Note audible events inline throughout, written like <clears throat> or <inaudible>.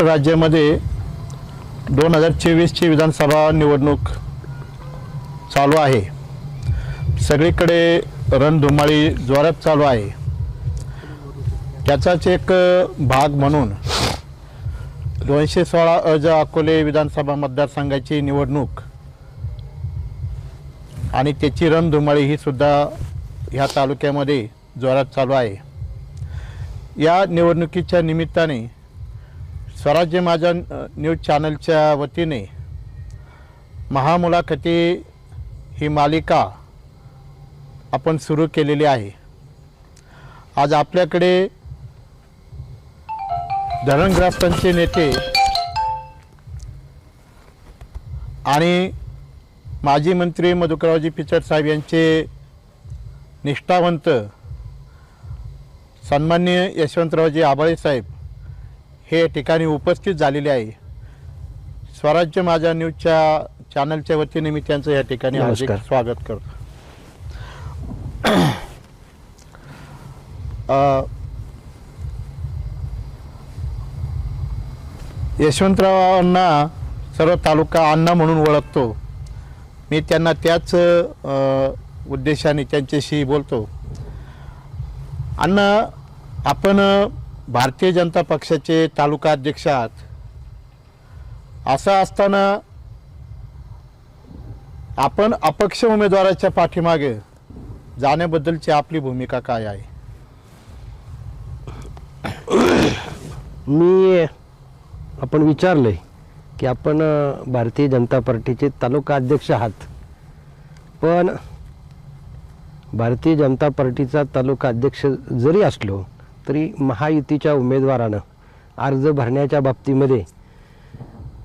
महाराष्ट्र राज्यामध्ये दोन हजार चोवीसची विधानसभा निवडणूक चालू आहे. सगळीकडे रणधुमाळी जोरात चालू आहे. त्याचाच एक भाग म्हणून दोनशे सोळा अज अकोले विधानसभा मतदारसंघाची निवडणूक आणि त्याची रणधुमाळी ही सुद्धा ह्या तालुक्यामध्ये जोरात चालू आहे. या निवडणुकीच्या निमित्ताने स्वराज्य माझ्या न्यूज चॅनलच्या वतीने महामुलाखती ही मालिका आपण सुरू केलेली आहे. आज आपल्याकडे धरणग्रस्तांचे नेते आणि माजी मंत्री मधुकररावजी पिचड साहेब यांचे निष्ठावंत सन्मान्य यशवंतरावजी आबाळे साहेब हे ठिकाणी उपस्थित झालेले आहे. स्वराज्य माझ्या न्यूजच्या चॅनलच्या वतीने मी त्यांचं या ठिकाणी हार्दिक. स्वागत करतो. अ, यशवंतरावांना सर्व तालुका अण्णा म्हणून ओळखतो. मी त्यांना त्याच उद्देशाने त्यांच्याशी बोलतो. अण्णा आपण भारतीय जनता पक्षाचे तालुका अध्यक्ष आहात असं असताना आपण अपक्ष उमेदवाराच्या पाठीमागे जाण्याबद्दलची आपली भूमिका काय आहे? मी आपण विचारलंय की आपण भारतीय जनता पार्टीचे तालुका अध्यक्ष आहात. पण भारतीय जनता पार्टीचा तालुका अध्यक्ष जरी असलो तरी महायुतीच्या उमेदवारानं अर्ज भरण्याच्या बाबतीमध्ये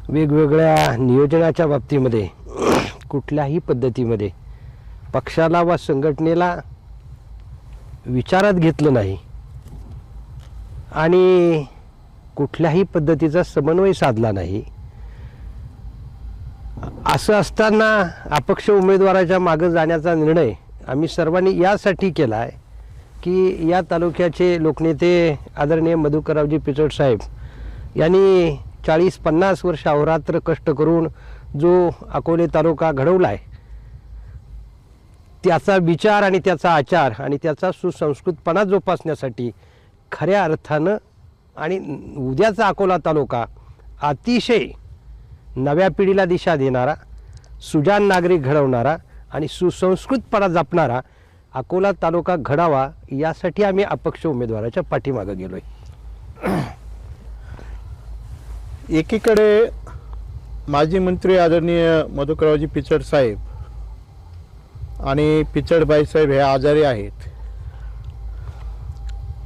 वेगवेगळ्या नियोजनाच्या बाबतीमध्ये कुठल्याही पद्धतीमध्ये पक्षाला वा संघटनेला विचारात घेतलं नाही. आणि कुठल्याही पद्धतीचा समन्वय साधला नाही. असं असताना अपक्ष उमेदवाराच्या मागं जाण्याचा निर्णय आम्ही सर्वांनी यासाठी केला आहे की या तालुक्याचे लोकनेते आदरणीय मधुकररावजी पिचोड साहेब यांनी चाळीस पन्नास वर्ष अहोरात्र कष्ट करून जो अकोले तालुका घडवला आहे त्याचा विचार आणि त्याचा आचार आणि त्याचा सुसंस्कृतपणा जोपासण्यासाठी खऱ्या अर्थानं आणि उद्याचा अकोला तालुका अतिशय नव्या पिढीला दिशा देणारा सुजान नागरिक घडवणारा आणि सुसंस्कृतपणा जपणारा अकोला तालुका घडावा यासाठी आम्ही अपक्ष उमेदवाराच्या पाठीमागं गेलो आहे एकीकडे माजी मंत्री आदरणीय मधुकररावजी पिचड साहेब आणि पिचडबाई साहेब हे आजारी आहेत.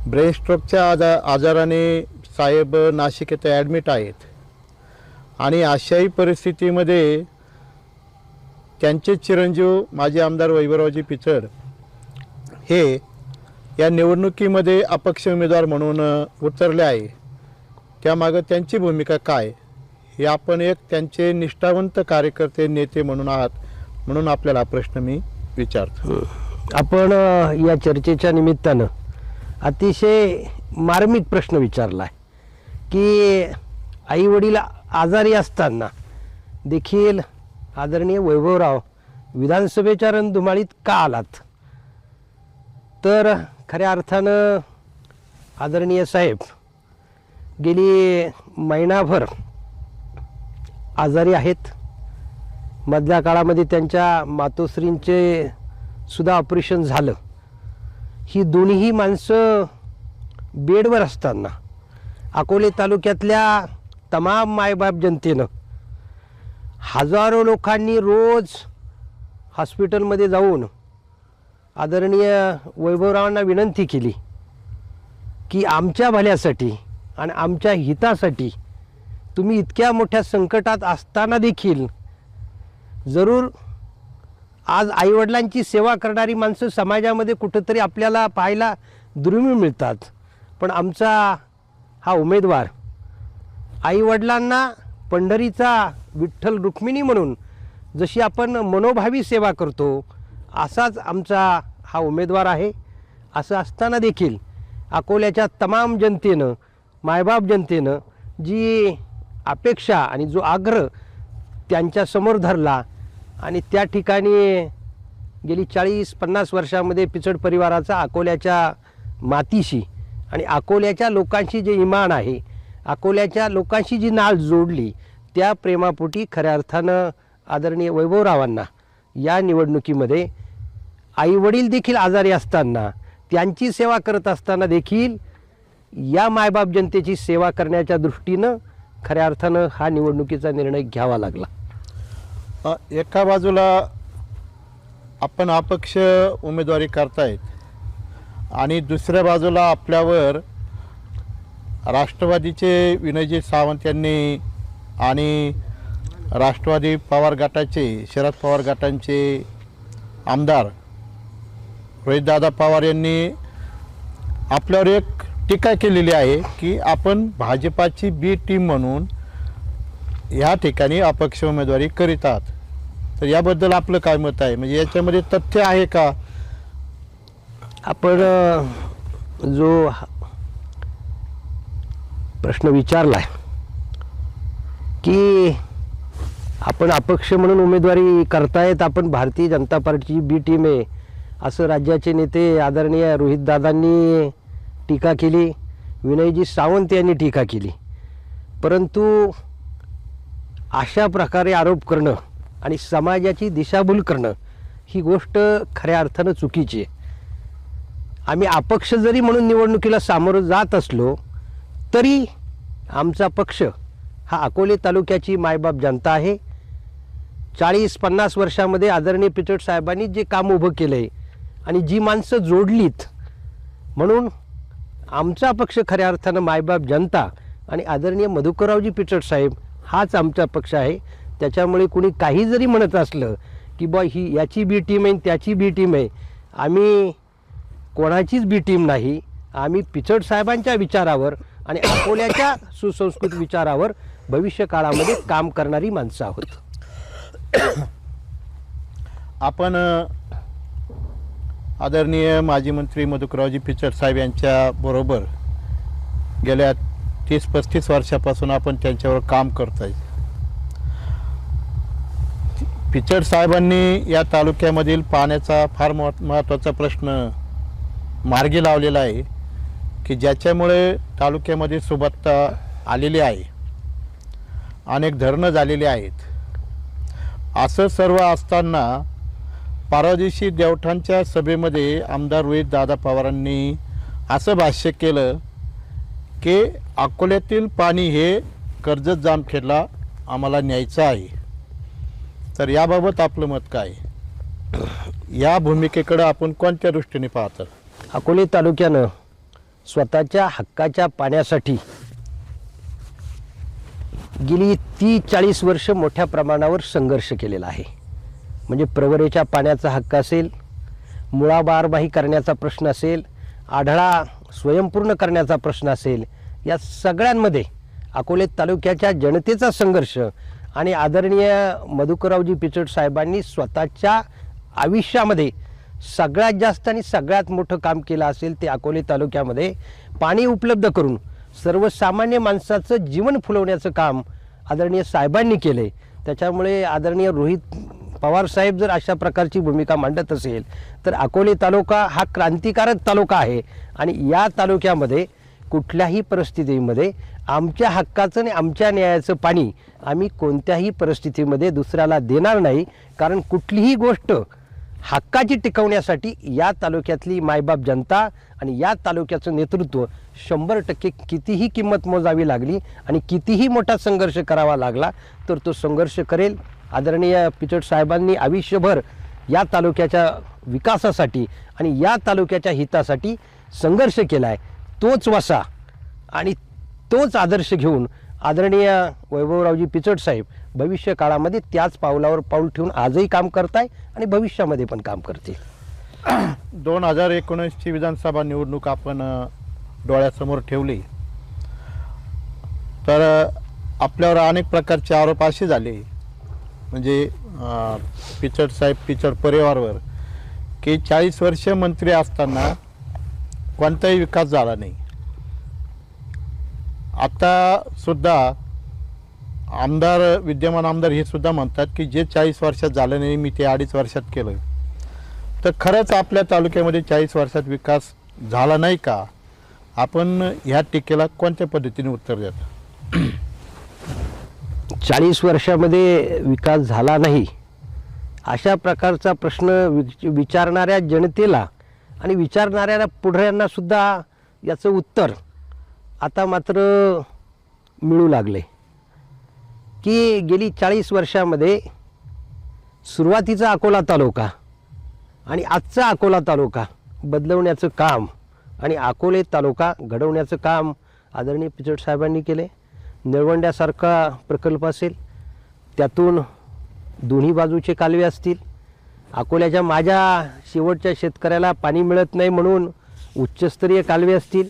ब्रेन स्ट्रोकच्या आजा आजाराने साहेब नाशिक येथे ॲडमिट आहेत. आणि अशाही परिस्थितीमध्ये त्यांचे चिरंजीव माजी आमदार वैभवरावजी पिचड हे या निवडणुकीमध्ये अपक्ष उमेदवार म्हणून उतरले आहे. त्यामागं त्यांची भूमिका काय? हे आपण एक त्यांचे निष्ठावंत कार्यकर्ते नेते म्हणून आहात म्हणून आपल्याला हा प्रश्न मी विचारतो. आपण या चर्चेच्या निमित्तानं अतिशय मार्मिक प्रश्न विचारला आहे की आई वडील आजारी असताना देखील आदरणीय वैभवराव विधानसभेच्या रणधुमाळीत का आलात? तर खऱ्या अर्थानं आदरणीय साहेब गेली महिनाभर आजारी आहेत. मधल्या काळामध्ये त्यांच्या मातोश्रींचे सुद्धा ऑपरेशन झालं. ही दोन्ही माणसं बेडवर असताना अकोले तालुक्यातल्या तमाम मायबाप जनतेनं हजारो लोकांनी रोज हॉस्पिटलमध्ये जाऊन आदरणीय वैभवरावांना विनंती केली की आमच्या भल्यासाठी आणि आमच्या हितासाठी तुम्ही इतक्या मोठ्या संकटात असताना देखील जरूर आज आईवडिलांची सेवा करणारी माणसं समाजामध्ये कुठंतरी आपल्याला पाहायला दुर्मिळ मिळतात. पण आमचा हा उमेदवार आईवडिलांना पंढरीचा विठ्ठल रुक्मिणी म्हणून जशी आपण मनोभावी सेवा करतो असाच आमचा हा उमेदवार आहे. असं असताना देखील अकोल्याच्या तमाम जनतेनं मायबाप जनतेनं जी अपेक्षा आणि जो आग्रह त्यांच्यासमोर धरला आणि त्या ठिकाणी गेली चाळीस पन्नास वर्षामध्ये पिचड परिवाराचा अकोल्याच्या मातीशी आणि अकोल्याच्या लोकांशी जे इमान आहे अकोल्याच्या लोकांशी जी नाळ जोडली त्या प्रेमापोटी खऱ्या अर्थानं आदरणीय वैभवरावांना या निवडणुकीमध्ये आईवडील देखील आजारी असताना त्यांची सेवा करत असताना देखील या मायबाप जनतेची सेवा करण्याच्या दृष्टीनं खऱ्या अर्थानं हा निवडणुकीचा निर्णय घ्यावा लागला. एका बाजूला आपण अपक्ष उमेदवारी करतायत आणि दुसऱ्या बाजूला आपल्यावर राष्ट्रवादीचे विनयजी सावंत यांनी आणि राष्ट्रवादी पवार गटाचे शरद पवार गटांचे आमदार रोहितदादा पवार यांनी आपल्यावर एक टीका केलेली आहे की आपण भाजपाची बी टीम म्हणून ह्या ठिकाणी अपक्ष उमेदवारी करीत आहात. तर याबद्दल आपलं काय मत आहे? म्हणजे याच्यामध्ये तथ्य आहे का? आपण जो हा- प्रश्न आहे की आपण अपक्ष म्हणून उमेदवारी करतायत आपण भारतीय जनता पार्टीची बी टीम आहे. असं राज्याचे नेते आदरणीय रोहितदादांनी टीका केली विनयजी सावंत यांनी टीका केली. परंतु अशा प्रकारे आरोप करणं आणि समाजाची दिशाभूल करणं ही गोष्ट खऱ्या अर्थानं चुकीची आहे. आम्ही अपक्ष जरी म्हणून निवडणुकीला सामोरं जात असलो तरी आमचा पक्ष हा अकोले तालुक्याची मायबाप जनता आहे. चाळीस पन्नास वर्षामध्ये आदरणीय पिचट साहेबांनी जे काम उभं केलं आहे आणि जी माणसं जोडलीत म्हणून आमचा पक्ष खऱ्या अर्थानं मायबाप जनता आणि आदरणीय मधुकररावजी पिचट साहेब हाच आमचा पक्ष आहे. त्याच्यामुळे कुणी काही जरी म्हणत असलं की बा ही याची बी टीम आहे त्याची बी टीम आहे. आम्ही कोणाचीच बी टीम नाही. आम्ही पिचड साहेबांच्या विचारावर आणि अकोल्याच्या सुसंस्कृत विचारावर भविष्य काळामध्ये काम करणारी माणसं आहोत. <coughs> आपण आदरणीय माजी मंत्री मधुकरावजी पिचड साहेब यांच्या बरोबर गेल्या तीस पस्तीस वर्षापासून आपण त्यांच्यावर काम करतोय. पिचड साहेबांनी या तालुक्यामधील पाण्याचा फार महत्त्वाचा प्रश्न मार्गी लावलेला आहे की ज्याच्यामुळे तालुक्यामध्ये सुबत्ता आलेली आहे. अनेक धरणं झालेली आहेत. असं सर्व असताना परवा दिवशी सभेमध्ये आमदार रोहित दादा पवारांनी असं भाष्य केलं की अकोल्यातील पाणी हे कर्जत जामखेडला आम्हाला न्यायचं आहे. तर याबाबत आपलं मत काय? या भूमिकेकडं आपण कोणत्या दृष्टीने पाहतो? अकोले तालुक्यानं स्वतःच्या हक्काच्या पाण्यासाठी गेली तीस चाळीस वर्ष मोठ्या प्रमाणावर संघर्ष केलेला आहे. म्हणजे प्रवरेच्या पाण्याचा हक्क असेल मुळा बारबाही करण्याचा प्रश्न असेल आढळा स्वयंपूर्ण करण्याचा प्रश्न असेल या सगळ्यांमध्ये अकोले तालुक्याच्या जनतेचा संघर्ष आणि आदरणीय मधुकररावजी पिचड साहेबांनी स्वतःच्या आयुष्यामध्ये सगळ्यात जास्त आणि सगळ्यात मोठं काम केलं असेल ते अकोले तालुक्यामध्ये पाणी उपलब्ध करून सर्वसामान्य माणसाचं जीवन फुलवण्याचं काम आदरणीय साहेबांनी केलं आहे त्याच्यामुळे आदरणीय रोहित पवार साहेब जर अशा प्रकारची भूमिका मांडत असेल तर अकोले तालुका हा क्रांतिकारक तालुका आहे. आणि या तालुक्यामध्ये कुठल्याही परिस्थितीमध्ये आमच्या हक्काचं आणि आमच्या न्यायाचं पाणी आम्ही कोणत्याही परिस्थितीमध्ये दुसऱ्याला देणार नाही. कारण कुठलीही गोष्ट हक्काची टिकवण्यासाठी या तालुक्यातली मायबाप जनता आणि या तालुक्याचं नेतृत्व शंभर टक्के कितीही किंमत मोजावी लागली आणि कितीही मोठा संघर्ष करावा लागला तर तो संघर्ष करेल. आदरणीय पिचट साहेबांनी आयुष्यभर या तालुक्याच्या विकासासाठी आणि या तालुक्याच्या हितासाठी संघर्ष केला आहे तोच वसा आणि तोच आदर्श घेऊन आदरणीय वैभवरावजी पिचट साहेब भविष्य काळामध्ये त्याच पावलावर पाऊल ठेवून आजही काम करताय आणि भविष्यामध्ये पण काम करतील. <clears throat> दोन हजार एकोणीसची विधानसभा निवडणूक आपण अ, डोळ्यासमोर ठेवली. तर अ, आपल्यावर अनेक प्रकारचे आरोप असे झाले. म्हणजे अ, पिचड साहेब पिचड परिवारवर की चाळीस वर्ष मंत्री असताना कोणताही विकास झाला नाही. आता सुद्धा आमदार विद्यमान आमदार हे सुद्धा म्हणतात की जे चाळीस वर्षात झालं नाही मी ते अडीच वर्षात केलं. तर खरंच आपल्या तालुक्यामध्ये चाळीस वर्षात विकास झाला नाही का? आपण ह्या टीकेला कोणत्या पद्धतीने उत्तर देता चाळीस वर्षामध्ये विकास झाला नाही. अशा प्रकारचा प्रश्न विच विचारणाऱ्या जनतेला आणि विचारणाऱ्या पुढऱ्यांनासुद्धा याचं उत्तर आता मात्र मिळू लागले की गेली चाळीस वर्षामध्ये सुरुवातीचा अकोला तालुका आणि आजचा अकोला तालुका बदलवण्याचं काम आणि अकोले तालुका घडवण्याचं काम आदरणीय पिचड साहेबांनी केले. निळवंड्यासारखा प्रकल्प असेल त्यातून दोन्ही बाजूचे कालवे असतील. अकोल्याच्या माझ्या शेवटच्या शेतकऱ्याला पाणी मिळत नाही म्हणून उच्चस्तरीय कालवे असतील.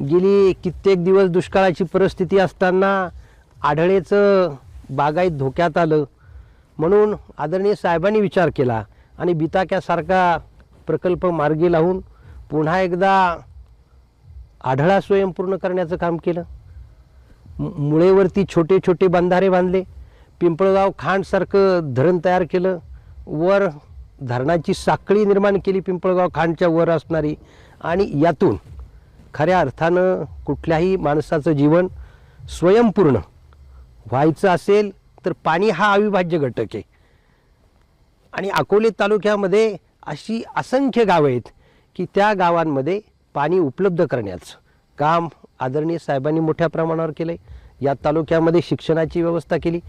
गेली कित्येक दिवस दुष्काळाची परिस्थिती असताना आढळेचं बागायत धोक्यात आलं म्हणून आदरणीय साहेबांनी विचार केला आणि बिताक्यासारखा प्रकल्प मार्गी लावून पुन्हा एकदा आढळा स्वयंपूर्ण करण्याचं काम केलं. मु- मुळेवरती छोटे छोटे बंधारे बांधले. पिंपळगाव खांडसारखं धरण तयार केलं. वर धरणाची साखळी निर्माण केली पिंपळगाव खांडच्या वर असणारी आणि यातून खऱ्या अर्थानं कुठल्याही माणसाचं जीवन स्वयंपूर्ण व्हायचं असेल तर पाणी हा अविभाज्य घटक आहे. आणि अकोले तालुक्यामध्ये अशी असंख्य गावं आहेत की त्या गावांमध्ये पाणी उपलब्ध करण्याचं काम आदरणीय साहेबांनी मोठ्या प्रमाणावर केलं आहे या तालुक्यामध्ये शिक्षणाची व्यवस्था केली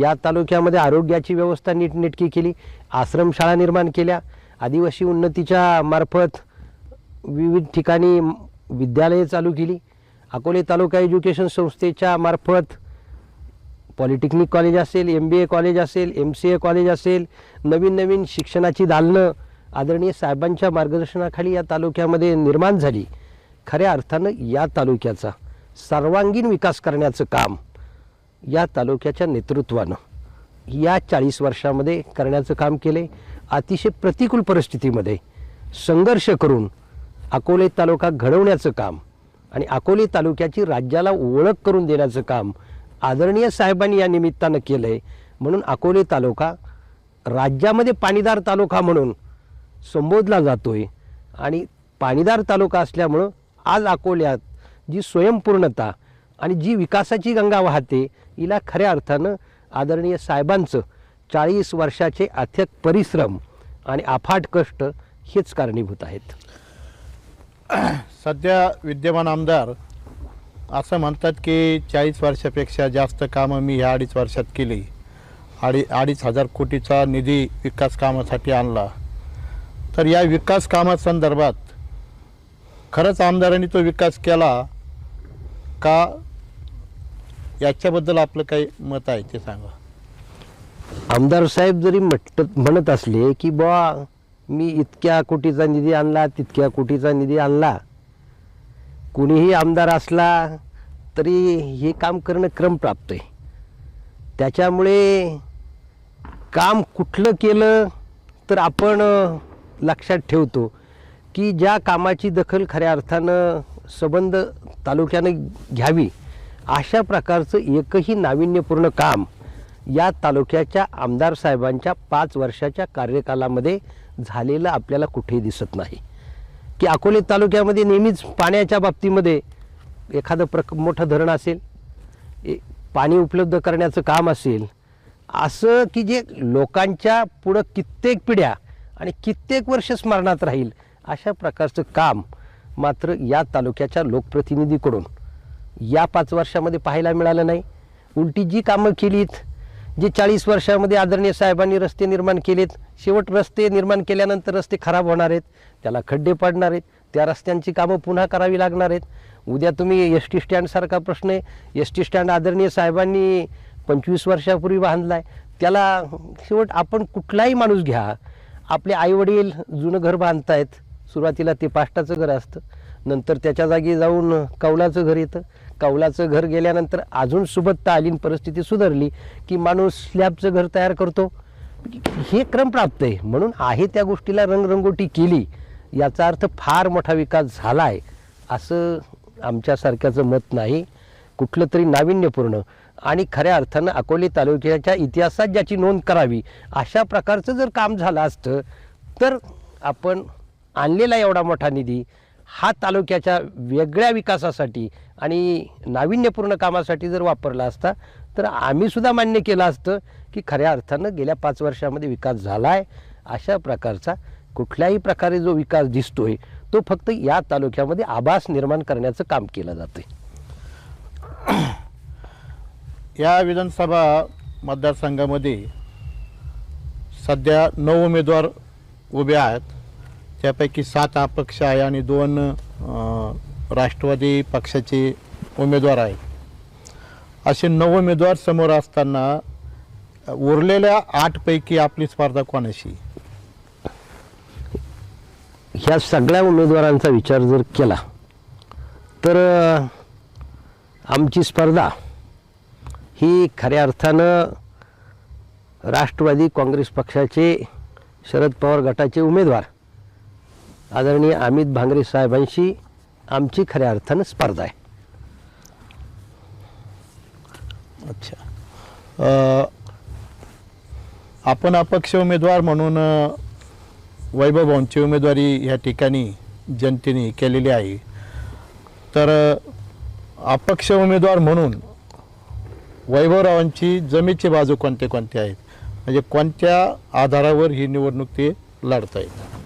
या तालुक्यामध्ये आरोग्याची व्यवस्था नीटनेटकी केली आश्रमशाळा निर्माण केल्या आदिवासी उन्नतीच्या मार्फत विविध ठिकाणी विद्यालये चालू केली अकोले तालुका एज्युकेशन संस्थेच्या मार्फत पॉलिटेक्निक कॉलेज असेल एम बी ए कॉलेज असेल एम सी ए कॉलेज असेल नवीन नवीन शिक्षणाची दालनं आदरणीय साहेबांच्या मार्गदर्शनाखाली या तालुक्यामध्ये निर्माण झाली. खऱ्या अर्थानं या तालुक्याचा सर्वांगीण विकास करण्याचं काम या तालुक्याच्या नेतृत्वानं या चाळीस वर्षामध्ये करण्याचं काम केले. अतिशय प्रतिकूल परिस्थितीमध्ये संघर्ष करून अकोले तालुका घडवण्याचं काम आणि अकोले तालुक्याची राज्याला ओळख करून देण्याचं काम आदरणीय साहेबांनी या निमित्तानं केलं आहे म्हणून अकोले तालुका राज्यामध्ये पाणीदार तालुका म्हणून संबोधला जातो आहे आणि पाणीदार तालुका असल्यामुळं आज अकोल्यात जी स्वयंपूर्णता आणि जी विकासाची गंगा वाहते हिला खऱ्या अर्थानं आदरणीय साहेबांचं चाळीस वर्षाचे अथक परिश्रम आणि अफाट कष्ट हेच कारणीभूत आहेत. सध्या विद्यमान आमदार असं म्हणतात की चाळीस वर्षापेक्षा जास्त कामं मी ह्या अडीच वर्षात केली. अडी अडीच हजार कोटीचा निधी विकास कामासाठी आणला. तर या विकास कामासंदर्भात खरंच आमदारांनी तो विकास केला का? याच्याबद्दल आपलं काही मत आहे ते सांगा. आमदार साहेब जरी म्हट म्हणत असले की बुवा मी इतक्या कोटीचा निधी आणला तितक्या कोटीचा निधी आणला कुणीही आमदार असला तरी हे काम करणं क्रमप्राप्त आहे त्याच्यामुळे काम कुठलं केलं तर आपण लक्षात ठेवतो की ज्या कामाची दखल खऱ्या अर्थानं संबंध तालुक्यानं घ्यावी अशा प्रकारचं एकही नाविन्यपूर्ण काम या तालुक्याच्या आमदार साहेबांच्या पाच वर्षाच्या कार्यकालामध्ये झालेलं आपल्याला कुठेही दिसत नाही. की अकोले तालुक्यामध्ये नेहमीच पाण्याच्या बाबतीमध्ये एखादं प्रक मोठं धरण असेल ए- पाणी उपलब्ध करण्याचं काम असेल असं की जे लोकांच्या पुढं कित्येक पिढ्या आणि कित्येक वर्ष स्मरणात राहील अशा प्रकारचं काम मात्र या तालुक्याच्या लोकप्रतिनिधीकडून या पाच वर्षामध्ये पाहायला मिळालं नाही. उलटी जी कामं केलीत जे चाळीस वर्षामध्ये आदरणीय साहेबांनी रस्ते निर्माण केलेत शेवट रस्ते निर्माण केल्यानंतर रस्ते खराब होणार आहेत त्याला खड्डे पडणार आहेत त्या रस्त्यांची कामं पुन्हा करावी लागणार आहेत. उद्या तुम्ही एस टी स्टँडसारखा प्रश्न आहे. एस टी स्टँड आदरणीय साहेबांनी पंचवीस वर्षापूर्वी बांधला आहे त्याला शेवट आपण कुठलाही माणूस घ्या. आपले आईवडील जुनं घर बांधतायत. सुरुवातीला ते पाष्टाचं घर असतं. नंतर त्याच्या जागी जाऊन कौलाचं घर येतं. कौलाचं घर गेल्यानंतर अजून सुबत्ता आली परिस्थिती सुधारली की माणूस स्लॅबचं घर तयार करतो. हे क्रम प्राप्त आहे. म्हणून आहे त्या गोष्टीला रंगरंगोटी केली. याचा अर्थ फार मोठा विकास झाला आहे असं आमच्यासारख्याचं मत नाही. कुठलं तरी नाविन्यपूर्ण आणि खऱ्या अर्थानं अकोले तालुक्याच्या इतिहासात ज्याची नोंद करावी अशा प्रकारचं जर काम झालं असतं तर आपण आणलेला एवढा मोठा निधी हा तालुक्याच्या वेगळ्या विकासासाठी आणि नाविन्यपूर्ण कामासाठी जर वापरला असता तर आम्हीसुद्धा मान्य केलं असतं की खऱ्या अर्थानं गेल्या पाच वर्षामध्ये विकास झाला आहे अशा प्रकारचा कुठल्याही प्रकारे जो विकास दिसतोय तो फक्त या तालुक्यामध्ये आभास निर्माण करण्याचं काम केलं जातं या विधानसभा मतदारसंघामध्ये सध्या नऊ उमेदवार उभे आहेत. त्यापैकी सात अपक्ष आहे आणि दोन राष्ट्रवादी पक्षाचे उमेदवार आहेत. असे नऊ उमेदवार समोर असताना उरलेल्या आठपैकी आपली स्पर्धा कोणाशी? ह्या सगळ्या उमेदवारांचा विचार जर केला तर आमची स्पर्धा ही खऱ्या अर्थानं राष्ट्रवादी काँग्रेस पक्षाचे शरद पवार गटाचे उमेदवार आदरणीय अमित भांगरे साहेबांशी आमची खऱ्या अर्थानं स्पर्धा आहे. अच्छा. आपण अपक्ष उमेदवार म्हणून वैभव भाऊंची उमेदवारी या ठिकाणी जनतेने केलेली आहे. तर अपक्ष उमेदवार म्हणून वैभवरावांची जमेची बाजू कोणते कोणते आहेत? म्हणजे कोणत्या आधारावर ही निवडणूक ते लढत आहेत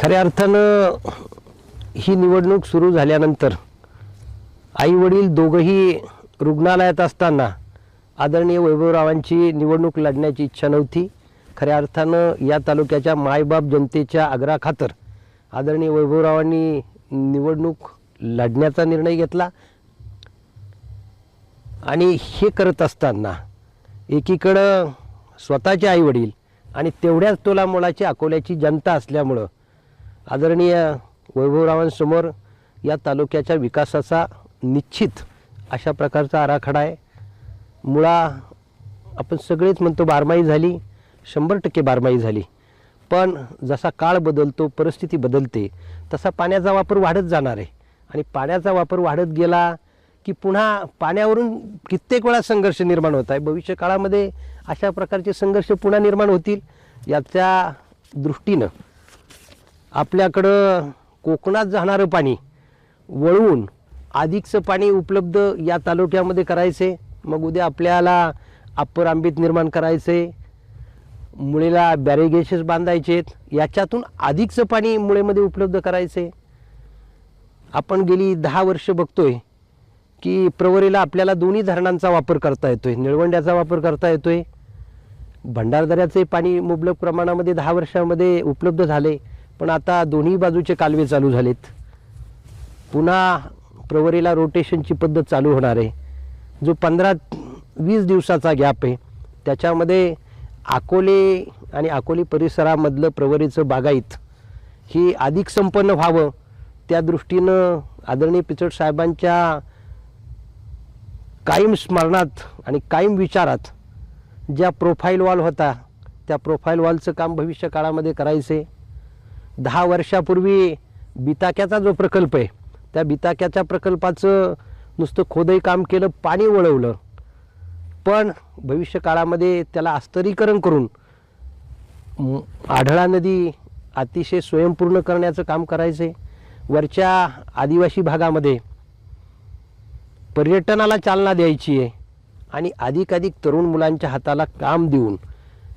खऱ्या अर्थानं ही निवडणूक सुरू झाल्यानंतर आईवडील दोघंही रुग्णालयात असताना आदरणीय वैभवरावांची निवडणूक लढण्याची इच्छा नव्हती. खऱ्या अर्थानं या तालुक्याच्या मायबाप जनतेच्या आग्रहाखातर आदरणीय वैभवरावांनी निवडणूक लढण्याचा निर्णय घेतला. आणि हे करत असताना एकीकडं स्वतःचे आईवडील आणि तेवढ्याच तोलामोलाची अकोल्याची जनता असल्यामुळं आदरणीय वैभवरावांसमोर या तालुक्याच्या विकासाचा निश्चित अशा प्रकारचा आराखडा आहे. मुळा आपण सगळेच म्हणतो बारमाही झाली शंभर टक्के बारमाही झाली. पण जसा काळ बदलतो परिस्थिती बदलते तसा पाण्याचा वापर वाढत जाणार आहे. आणि पाण्याचा वापर वाढत गेला की पुन्हा पाण्यावरून कित्येक वेळा संघर्ष निर्माण होत आहे. भविष्य काळामध्ये अशा प्रकारचे संघर्ष पुन्हा निर्माण होतील याच्या दृष्टीनं आपल्याकडं कोकणात जाणारं पाणी वळवून अधिकचं पाणी उपलब्ध या तालुक्यामध्ये करायचे मग उद्या आपल्याला अप्पर आंबीत निर्माण करायचे मुळेला बॅरिगेशेस बांधायचेत याच्यातून अधिकचं पाणी मुळेमध्ये उपलब्ध करायचे. आपण गेली दहा वर्ष बघतोय की प्रवरेला आपल्याला दोन्ही धरणांचा वापर करता येतोय निळवंड्याचा वापर करता येतोय. भंडारदऱ्याचे पाणी मुबलक प्रमाणामध्ये दहा वर्षामध्ये उपलब्ध झाले पण आता दोन्ही बाजूचे कालवे चालू झालेत. पुन्हा प्रवरेला रोटेशनची पद्धत चालू होणार आहे. जो पंधरा वीस दिवसाचा गॅप आहे त्याच्यामध्ये अकोले आणि अकोले परिसरामधलं प्रवरेचं बागायत ही अधिक संपन्न व्हावं त्या दृष्टीनं आदरणीय पिचड साहेबांच्या कायम स्मरणात आणि कायम विचारात ज्या प्रोफाईल वॉल होता त्या प्रोफाईल वॉलचं काम भविष्य काळामध्ये करायचे दहा वर्षापूर्वी बिताक्याचा जो प्रकल्प आहे त्या बिताक्याच्या प्रकल्पाचं नुसतं खोदई काम केलं पाणी वळवलं. पण भविष्य काळामध्ये त्याला अस्तरीकरण करून आढळा नदी अतिशय स्वयंपूर्ण करण्याचं काम करायचे वरच्या आदिवासी भागामध्ये पर्यटनाला चालना द्यायची आहे आणि अधिकाधिक तरुण मुलांच्या हाताला काम देऊन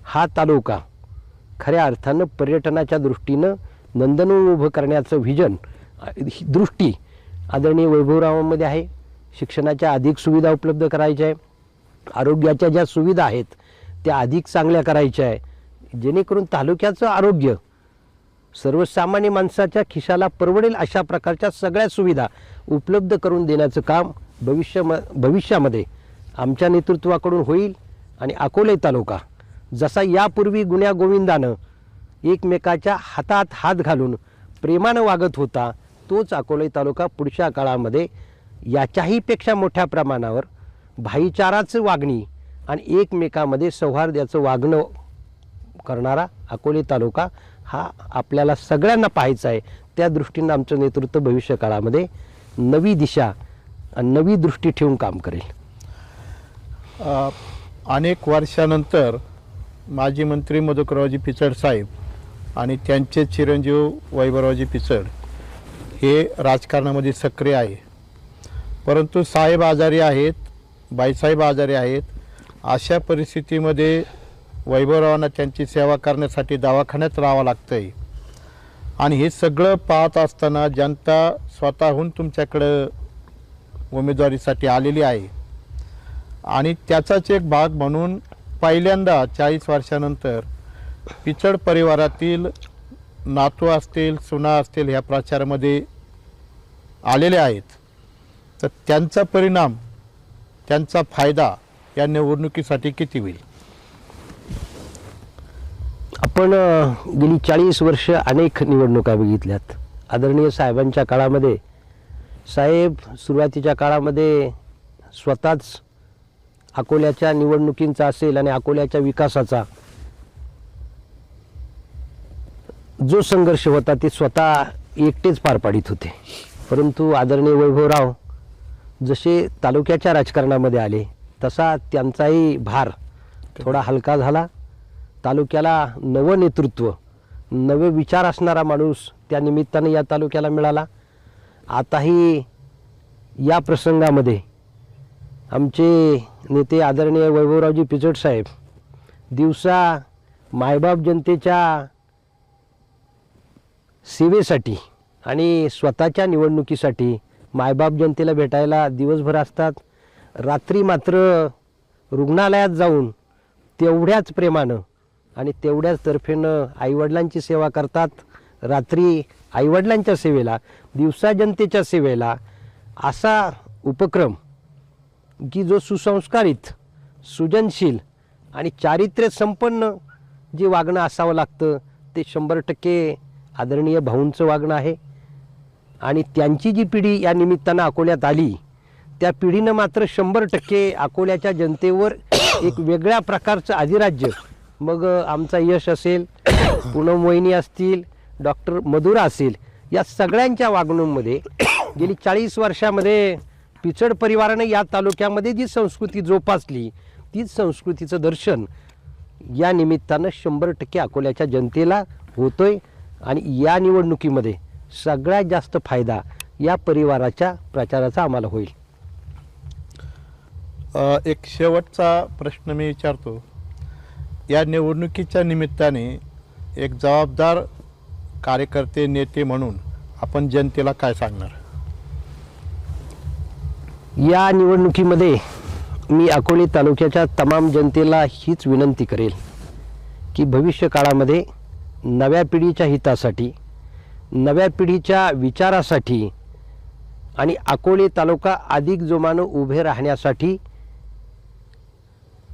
हा तालुका खऱ्या अर्थानं पर्यटनाच्या दृष्टीनं नंदनू उभं करण्याचं व्हिजन ही दृष्टी आदरणीय वैभवरावांमध्ये आहे. शिक्षणाच्या अधिक सुविधा उपलब्ध करायच्या आहे. आरोग्याच्या ज्या सुविधा आहेत त्या अधिक चांगल्या करायच्या आहे. जेणेकरून तालुक्याचं आरोग्य सर्वसामान्य माणसाच्या खिशाला परवडेल अशा प्रकारच्या सगळ्या सुविधा उपलब्ध करून देण्याचं काम भविष्य भविष्यामध्ये आमच्या नेतृत्वाकडून होईल. आणि अकोले तालुका जसा यापूर्वी गुन्ह्या गोविंदानं एकमेकाच्या हातात हात घालून प्रेमानं वागत होता तोच अकोले तालुका पुढच्या काळामध्ये याच्याही पेक्षा मोठ्या प्रमाणावर भाईचाराचं वागणी आणि एकमेकामध्ये सौहार्दाचं वागणं करणारा अकोले तालुका हा आपल्याला सगळ्यांना पाहायचा आहे. त्या दृष्टीनं आमचं नेतृत्व भविष्य काळामध्ये नवी दिशा आणि नवी दृष्टी ठेवून काम करेल. अनेक वर्षानंतर माजी मंत्री मधुकररावजी पिचड साहेब आणि त्यांचे चिरंजीव वैभवरावजी पिचड हे राजकारणामध्ये सक्रिय आहे. परंतु साहेब आजारी आहेत बाईसाहेब आजारी आहेत अशा परिस्थितीमध्ये वैभवरावांना त्यांची सेवा करण्यासाठी दवाखान्यात राहावं लागतं आहे आणि हे सगळं पाहत असताना जनता स्वतःहून तुमच्याकडं उमेदवारीसाठी आलेली आहे. आणि त्याचाच एक भाग म्हणून पहिल्यांदा चाळीस वर्षानंतर पिचड परिवारातील नातू असतील सुना असतील ह्या प्रचारामध्ये आलेले आहेत. तर त्यांचा परिणाम त्यांचा फायदा या निवडणुकीसाठी किती होईल? आपण गेली चाळीस वर्ष अनेक निवडणुका बघितल्यात. आदरणीय साहेबांच्या काळामध्ये साहेब सुरुवातीच्या काळामध्ये स्वतःच अकोल्याच्या निवडणुकींचा असेल आणि अकोल्याच्या विकासाचा जो संघर्ष होता ते स्वतः एकटेच पार पाडित होते. परंतु आदरणीय वैभवराव जसे तालुक्याच्या राजकारणामध्ये आले तसा त्यांचाही भार थोडा हलका झाला. तालुक्याला नवं नेतृत्व नवे विचार असणारा माणूस त्या निमित्ताने या तालुक्याला मिळाला. आताही या प्रसंगामध्ये आमचे नेते आदरणीय वैभवरावजी पिचट साहेब दिवसा मायबाप जनतेच्या सेवेसाठी आणि स्वतःच्या निवडणुकीसाठी मायबाप जनतेला भेटायला दिवसभर असतात. रात्री मात्र रुग्णालयात जाऊन तेवढ्याच प्रेमानं आणि तेवढ्याच तर्फेनं आईवडिलांची सेवा करतात. रात्री आईवडिलांच्या सेवेला दिवसा जनतेच्या सेवेला असा उपक्रम की जो सुसंस्कारित सृजनशील आणि चारित्र्य संपन्न जे वागणं असावं लागतं ते शंभर टक्के आदरणीय भाऊंचं वागणं आहे. आणि त्यांची जी पिढी या निमित्तानं अकोल्यात आली त्या पिढीनं मात्र शंभर टक्के अकोल्याच्या जनतेवर एक वेगळ्या प्रकारचं अधिराज्य. मग आमचा यश असेल पूनम वहिनी असतील डॉक्टर मधुरा असेल या सगळ्यांच्या वागणूकमध्ये गेली चाळीस वर्षामध्ये पिचड परिवारानं या तालुक्यामध्ये जी संस्कृती जोपासली तीच संस्कृतीचं दर्शन या निमित्तानं शंभर टक्के अकोल्याच्या जनतेला होतोय. आणि या निवडणुकीमध्ये सगळ्यात जास्त फायदा या परिवाराच्या प्रचाराचा आम्हाला होईल. एक शेवटचा प्रश्न मी विचारतो. या निवडणुकीच्या निमित्ताने एक जबाबदार कार्यकर्ते नेते म्हणून आपण जनतेला काय सांगणार? या निवडणुकीमध्ये मी अकोले तालुक्याच्या तमाम जनतेला हीच विनंती करेल की भविष्य काळामध्ये नव्या पिढीच्या हितासाठी नव्या पिढीच्या विचारासाठी आणि अकोले तालुका अधिक जोमानं उभे राहण्यासाठी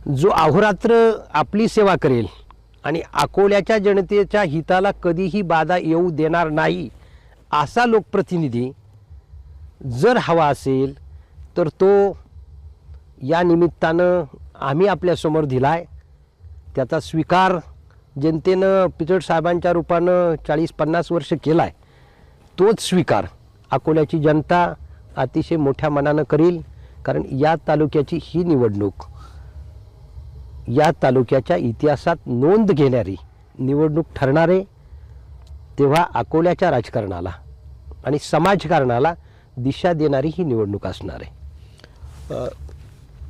जो अहोरात्र आपली सेवा करेल आणि अकोल्याच्या जनतेच्या हिताला कधीही बाधा येऊ देणार नाही असा लोकप्रतिनिधी जर हवा असेल तर तो या निमित्तानं आम्ही आपल्यासमोर दिला आहे त्याचा स्वीकार जनतेनं पिचड साहेबांच्या रूपानं चाळीस पन्नास वर्ष केला आहे तोच स्वीकार अकोल्याची जनता अतिशय मोठ्या मनानं करील कारण या तालुक्याची ही निवडणूक या तालुक्याच्या इतिहासात नोंद घेणारी निवडणूक ठरणारे तेव्हा अकोल्याच्या राजकारणाला आणि समाजकारणाला दिशा देणारी ही निवडणूक असणार आहे.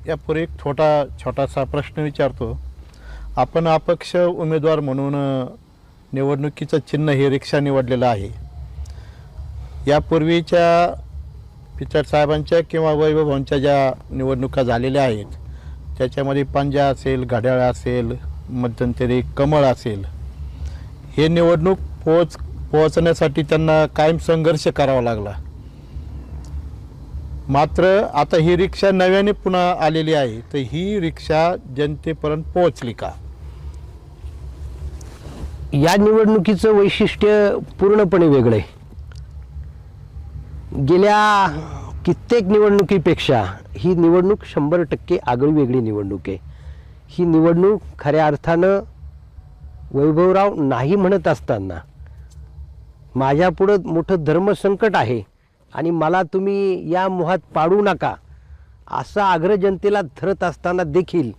यापूर्वी एक छोटा छोटासा प्रश्न विचारतो. आपण अपक्ष उमेदवार म्हणून निवडणुकीचं चिन्ह हे रिक्षा निवडलेलं आहे. यापूर्वीच्या पिचड साहेबांच्या किंवा वैभवांच्या ज्या निवडणुका झालेल्या आहेत त्याच्यामध्ये पांजा असेल घड्याळ असेल मध्यंतरी कमळ असेल हे निवडणूक पोच पोहोचण्यासाठी त्यांना कायम संघर्ष करावा लागला. मात्र आता ही रिक्षा नव्याने पुन्हा आलेली आहे तर ही रिक्षा जनतेपर्यंत पोहोचली का? या निवडणुकीचं वैशिष्ट्य पूर्णपणे वेगळं आहे. गेल्या कित्येक निवडणुकीपेक्षा ही निवडणूक शंभर टक्के आगळी वेगळी निवडणूक आहे. ही निवडणूक खऱ्या अर्थानं वैभवराव नाही म्हणत असताना माझ्यापुढं मोठं धर्मसंकट आहे आणि मला तुम्ही या मोहात पाडू नका असा आग्रह जनतेला धरत असताना देखील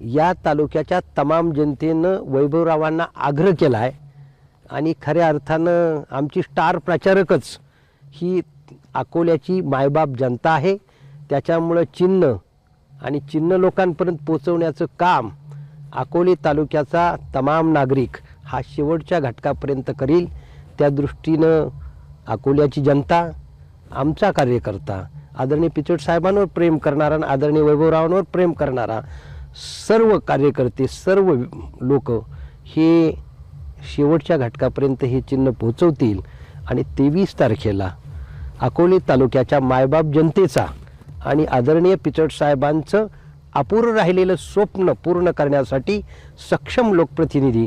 या तालुक्याच्या तमाम जनतेनं वैभवरावांना आग्रह केला आहे आणि खऱ्या अर्थानं आमची स्टार प्रचारकच ही अकोल्याची मायबाप जनता आहे. त्याच्यामुळं चिन्ह आणि चिन्ह लोकांपर्यंत पोचवण्याचं काम अकोले तालुक्याचा तमाम नागरिक हा शेवटच्या घटकापर्यंत करील. त्या दृष्टीनं अकोल्याची जनता आमचा कार्यकर्ता आदरणीय पिचोट साहेबांवर प्रेम करणारा आणि आदरणीय वैभवरावांवर प्रेम करणारा सर्व कार्यकर्ते सर्व लोक हे शेवटच्या घटकापर्यंत हे चिन्ह पोचवतील आणि तेवीस तारखेला अकोले तालुक्याच्या मायबाप जनतेचा आणि आदरणीय पिचट साहेबांचं अपूर्ण राहिलेलं स्वप्न पूर्ण करण्यासाठी सक्षम लोकप्रतिनिधी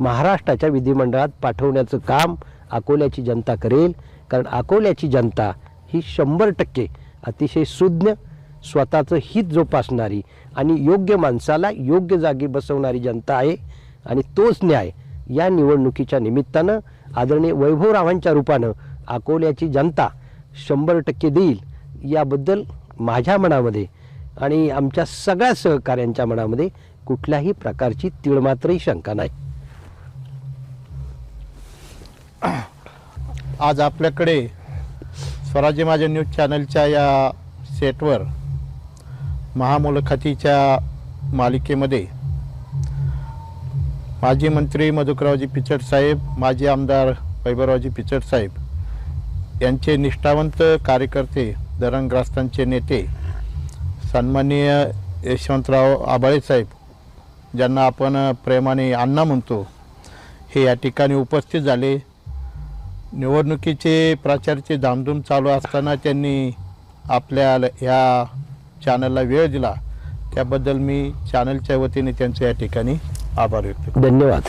महाराष्ट्राच्या विधिमंडळात पाठवण्याचं काम अकोल्याची जनता करेल. कारण अकोल्याची जनता ही शंभर टक्के अतिशय सुज्ञ स्वतःचं हित जोपासणारी आणि योग्य माणसाला योग्य जागी बसवणारी जनता आहे आणि तोच न्याय या निवडणुकीच्या निमित्तानं आदरणीय वैभवरावांच्या रूपानं अकोल्याची जनता शंभर टक्के देईल याबद्दल माझ्या मनामध्ये आणि आमच्या सगळ्या सहकाऱ्यांच्या मनामध्ये कुठल्याही प्रकारची तिळमात्रही शंका नाही. आज आपल्याकडे स्वराज्य माझ्या न्यूज चॅनलच्या या सेटवर महामुलाखतीच्या मालिकेमध्ये माजी मंत्री मधुकरावजी पिचड साहेब माजी आमदार वैभवरावजी पिचड साहेब यांचे निष्ठावंत कार्यकर्ते धरणग्रस्तांचे नेते सन्माननीय यशवंतराव आबाळे साहेब ज्यांना आपण प्रेमाने अण्णा म्हणतो हे या ठिकाणी उपस्थित झाले. निवडणुकीचे प्रचारचे धामधूम चालू असताना त्यांनी आपल्या ह्या चॅनलला वेळ दिला त्याबद्दल मी चॅनलच्या वतीने त्यांचे या ठिकाणी आभार व्यक्त धन्यवाद.